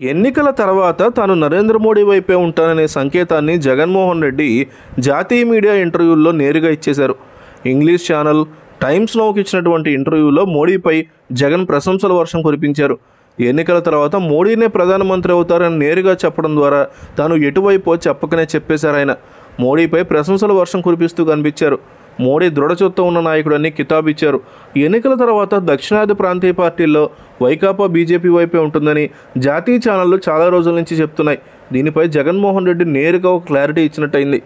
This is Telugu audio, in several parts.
ఎన్నికల తర్వాత తాను నరేంద్ర మోడీ వైపే ఉంటాననే సంకేతాన్ని జగన్మోహన్ రెడ్డి జాతీయ మీడియా ఇంటర్వ్యూల్లో నేరుగా ఇచ్చేశారు. ఇంగ్లీష్ ఛానల్ టైమ్స్ నౌకి ఇచ్చినటువంటి ఇంటర్వ్యూలో మోడీపై జగన్ ప్రశంసల వర్షం కురిపించారు. ఎన్నికల తర్వాత మోడీనే ప్రధానమంత్రి అవుతారని నేరుగా చెప్పడం ద్వారా తాను ఎటువైపో చెప్పకనే చెప్పేశారు ఆయన. మోడీపై ప్రశంసల వర్షం కురిపిస్తూ కనిపించారు. మోడీ దృఢచొత్త ఉన్న నాయకుడని కితాబిచ్చారు. ఎన్నికల తర్వాత దక్షిణాది ప్రాంతీయ పార్టీల్లో వైకాపా బీజేపీ వైపే ఉంటుందని జాతీయ ఛానళ్ళు చాలా రోజుల నుంచి చెప్తున్నాయి. దీనిపై జగన్మోహన్ రెడ్డి నేరుగా ఒక క్లారిటీ ఇచ్చినట్టయింది.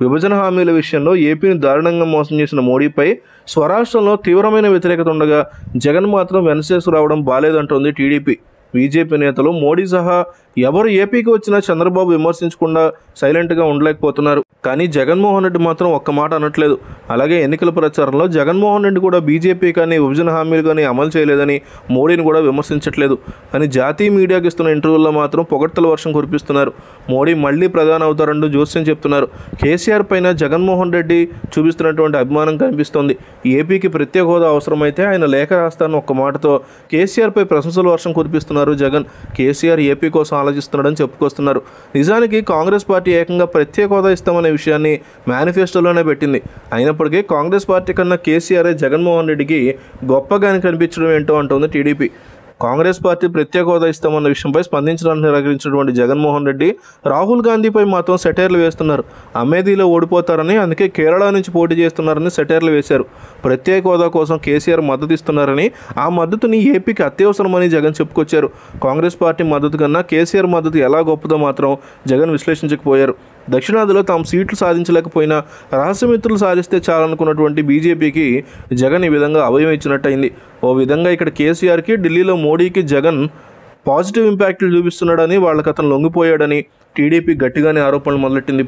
విభజన హామీల విషయంలో ఏపీని దారుణంగా మోసం చేసిన మోడీపై స్వరాష్ట్రంలో తీవ్రమైన వ్యతిరేకత ఉండగా జగన్ మాత్రం వెనసేసు రావడం బాలేదంటోంది టీడీపీ. బీజేపీ నేతలు మోడీ సహా ఎవరు ఏపీకి వచ్చినా చంద్రబాబు విమర్శించకుండా సైలెంట్గా ఉండలేకపోతున్నారు. కానీ జగన్మోహన్ రెడ్డి మాత్రం ఒక్క మాట అనట్లేదు. అలాగే ఎన్నికల ప్రచారంలో జగన్మోహన్ రెడ్డి కూడా బీజేపీ కానీ విభజన హామీలు కానీ అమలు చేయలేదని మోడీని కూడా విమర్శించట్లేదు. కానీ జాతీయ మీడియాకి ఇస్తున్న ఇంటర్వ్యూల్లో మాత్రం పొగడ్తల వర్షం కురిపిస్తున్నారు. మోడీ మళ్ళీ ప్రధాని అవుతారంటూ జోస్యం చెప్తున్నారు. కేసీఆర్ పైన జగన్మోహన్ రెడ్డి చూపిస్తున్నటువంటి అభిమానం కనిపిస్తోంది. ఏపీకి ప్రత్యేక హోదా అవసరమైతే ఆయన లేఖ రాస్తాను ఒక్క మాటతో కేసీఆర్పై ప్రశంసల వర్షం కురిపిస్తున్నారు జగన్. కేసీఆర్ ఏపీ కోసం ఆలోచిస్తున్నాడని చెప్పుకొస్తున్నారు. నిజానికి కాంగ్రెస్ పార్టీ ఏకంగా ప్రత్యేక హోదా ఇస్తామనే విషయాన్ని మేనిఫెస్టోలోనే పెట్టింది. అయినప్పటికీ కాంగ్రెస్ పార్టీ కన్నా కేసీఆర్ జగన్మోహన్ రెడ్డికి గొప్పగాని కనిపించడం ఏంటో అంటోంది టీడీపీ. కాంగ్రెస్ పార్టీ ప్రత్యేక హోదా ఇస్తామన్న విషయంపై స్పందించడానికి నిరాకరించినటువంటి జగన్మోహన్ రెడ్డి రాహుల్ గాంధీపై మాత్రం సెటైర్లు వేస్తున్నారు. అమేధీలో ఓడిపోతారని అందుకే కేరళ నుంచి పోటీ చేస్తున్నారని సెటైర్లు వేశారు. ప్రత్యేక హోదా కోసం కేసీఆర్ మద్దతు ఇస్తున్నారని ఆ మద్దతుని ఏపీకి అత్యవసరమని జగన్ చెప్పుకొచ్చారు. కాంగ్రెస్ పార్టీ మద్దతు కన్నా కేసీఆర్ మద్దతు ఎలా గొప్పదో మాత్రం జగన్ విశ్లేషించకపోయారు. దక్షిణాదిలో తాము సీట్లు సాధించలేకపోయినా రహస్యమిత్రులు సాధిస్తే చాలనుకున్నటువంటి బీజేపీకి జగన్ ఈ విధంగా అభయం ఇచ్చినట్టయింది. ఓ విధంగా ఇక్కడ కేసీఆర్కి ఢిల్లీలో మోడీకి జగన్ పాజిటివ్ ఇంపాక్ట్లు చూపిస్తున్నాడని వాళ్ళకి అతను లొంగిపోయాడని టీడీపీ గట్టిగానే ఆరోపణలు మొదలెట్టింది.